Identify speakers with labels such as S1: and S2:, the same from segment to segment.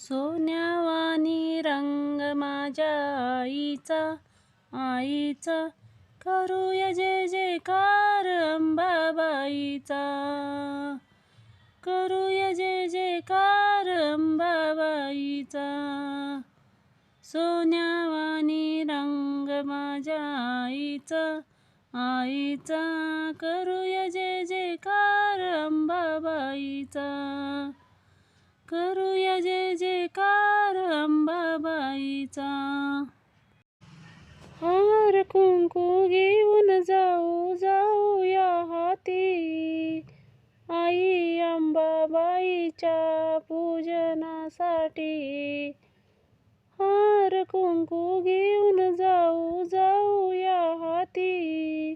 S1: सोन्यावानी रंग माझ्या आईचा. आईचा. करूया जे जे कार अंबाबाईचा. करूया जे जे कार अंबाबाईचा. सोन्यावानी रंग माझ्या आईचा. आईचा. करूया जे कार अंबाबाईचा. करूया जय अंबाबाईचा हार कुंकू घेऊन जाऊ जाऊ या हाती. आई अंबाबाईच्या पूजनासाठी. हार कुंकू घेऊन जाऊ जाऊ या हाती.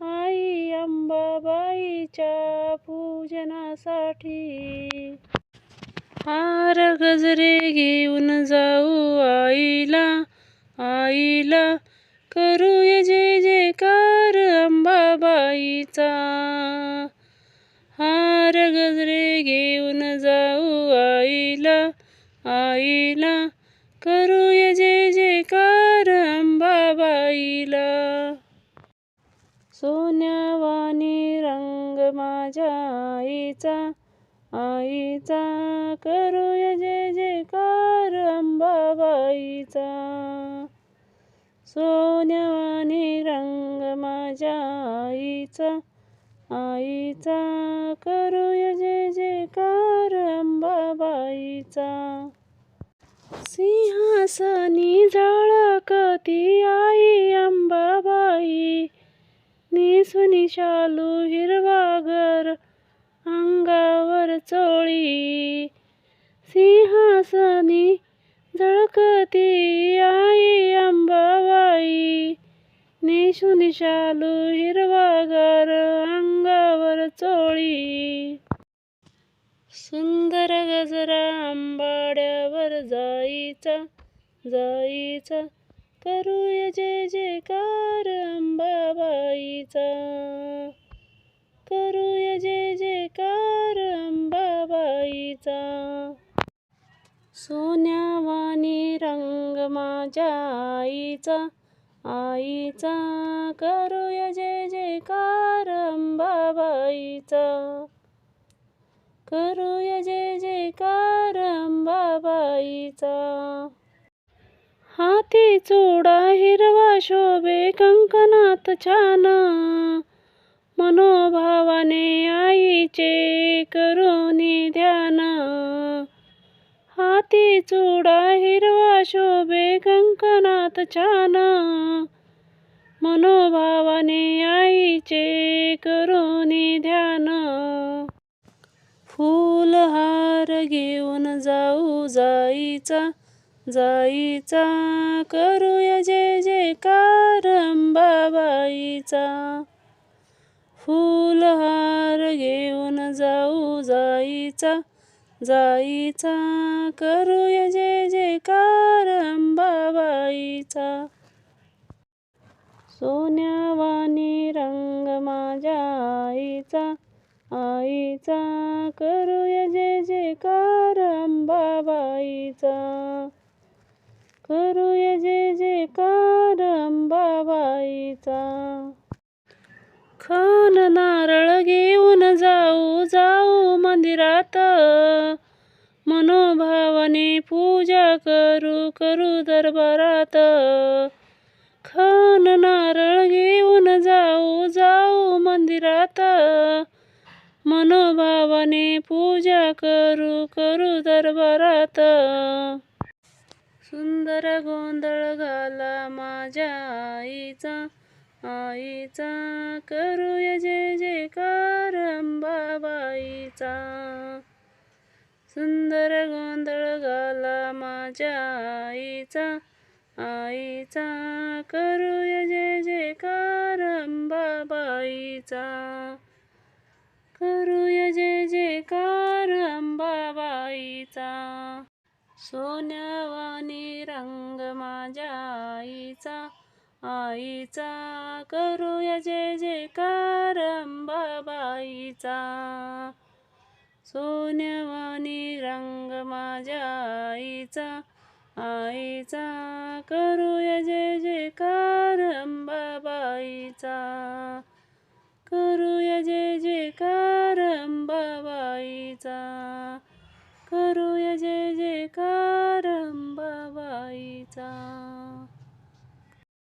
S1: आई अंबाबाईच्या पूजनासाठी. हार गजरे घेऊन जाऊ आईला आईला. करूया जे जयकार अंबाबाईचा. हार गजरे घेऊन जाऊ आईला आईला. करूया जे जयकार अंबाबाईला. सोन्यावानी रंग माझ्या आईचा. आईचा करूया जे जयकार अंबाबाईचा. सोन्यावानी रंग माझ्या आईचा. आईचा करूया जे जयकार अंबाबाईचा. सिंहासनी झळकती आई अंबाबाई. निसुनी शालू हिरवागर अंगावर चोळी. सिंहासनी झळकती आई अंबाबाई निशुनी शालू हिरवागर अंगावर चोळी. सुंदर गजरा आंबाड्यावर जाईचा जाईचा. करूया जे कार अंबाबाईचा अंबाबाईचा सोन्यावानी रंग माझ्या आईचा. आईचा करूया जे जयकार अंबाबाईचा करूया जे कारम अंबाबाईचा हाती चोडा हिरवा शोभे कंकणात छान. मनोभावाने आईचे करून ध्यान. हाती चुडा हिरवा शोभे कंकणात छान. मनोभावाने आईचे करुनी ध्यान. फूलहार घेऊन जाऊ जाईचा जाईचा. करूया जे जे कारंबाबाईचा फुलहार घेऊन जाऊ जाईचा जाईचा. करूया जे जयकार अंबाबाईचा सोन्यावानी रंग माझ्या आईचा आईचा. करूया जे जयकार अंबाबाईचा करूया जे जयकार अंबाबाईचा मनोभावाने पूजा करू करू दरबारात। खान नारळ घेऊन जाऊ जाऊ मंदिरात। मनोभावाने पूजा करू करू दरबारात। सुंदर गोंधळ घाला माझ्या आईचा आईचा। करूया जे जे कारंबाबाईचा सुंदर गोंधळ गाला माझ्या आईचा. आईचा करूया जे जयकार अंबाबाईचा करूया जे जयकार अंबाबाईचा सोन्यावानी रंग माझ्या आईचा. आईचा करूया जे जयकार अंबाबाईचा सोन्यावानी रंग माझ्या आईचा आईचा करूया जय जयकार अंबाबाईचा करूया जय जयकार अंबाबाईचा करूया जय जयकार अंबाबाईचा